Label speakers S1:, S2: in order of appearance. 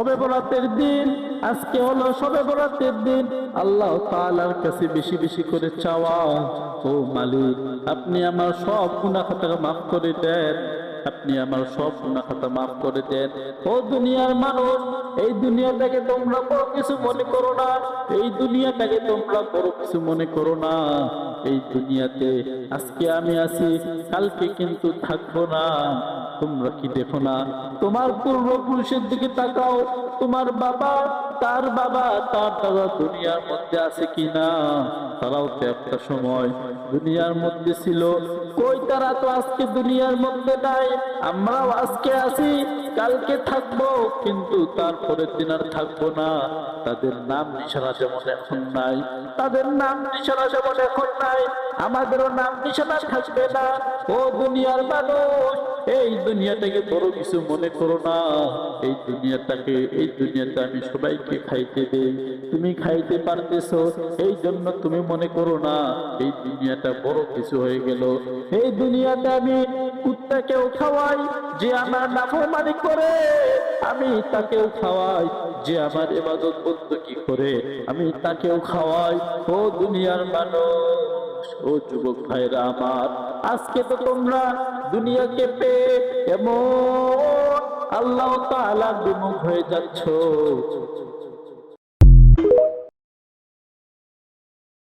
S1: সবে বরাতের দিন। আজকে হলো সবে বরাতের দিন। আল্লাহ তাআলার কাছে বেশি বেশি করে চাওয়া, ও মালিক, আপনি আমার সব গুনাহ খাতা মাফ করে দেন। আপনি আমার সব গুনাহ খাতা মাফ করে দেন। ও দুনিয়ার মানুষ, এই দুনিয়াটাকে তোমরা বড় কিছু মনে করো না। এই দুনিয়াটাকে তোমরা বড় কিছু মনে করো না। এই দুনিয়াতে আজকে আমি আছি, কালকে কিন্তু থাকব না। তোমরা কি দেখো না? তোমার পূর্বপুরুষের দিকে তাকাও। তোমার বাবা, তার বাবা, তার দাদা দুনিয়ার মধ্যে আছে কিনা তারাও তো একটা সময় দুনিয়ার মধ্যে ছিল। কই তারা তো আজকে দুনিয়ার মধ্যে নাই? আমরাও আজকে আছি, কালকে থাকব, কিন্তু তারপরের দিন আর থাকব না। তাদের নাম নিশানা যেমন এখন নাই। তাদের নাম নিশানা যেমন এখন নাই। আমাদেরও নাম নিশানা থাকবে না। ও দুনিয়ার মানুষ এই দুনিয়াটাকে বড় কিছু মনে করো না। এই দুনিয়াটাকে, এই দুনিয়াতে আমি সবাইকে খাইতে দেই। তুমি খাইতে পারতেছো, এই জন্য তুমি মনে করো না, এই দুনিয়াটা বড় কিছু হয়ে গেল। এই দুনিয়াতে আমি কুত্তাকেও খাওয়াই, যে আমার নাফরমানি করে, আমি তাকেও খাওয়াই, যে আমার এবাদত বন্দী করে, আমি তাকেও খাওয়াই। ও দুনিয়ার মানুষ, ও যুবক ভাইরা আমার, আজকে তো তোমরা দুনিয়াকে পেয়ে এমন আল্লাহ তালা বিমুখ হয়ে যাচ্ছ।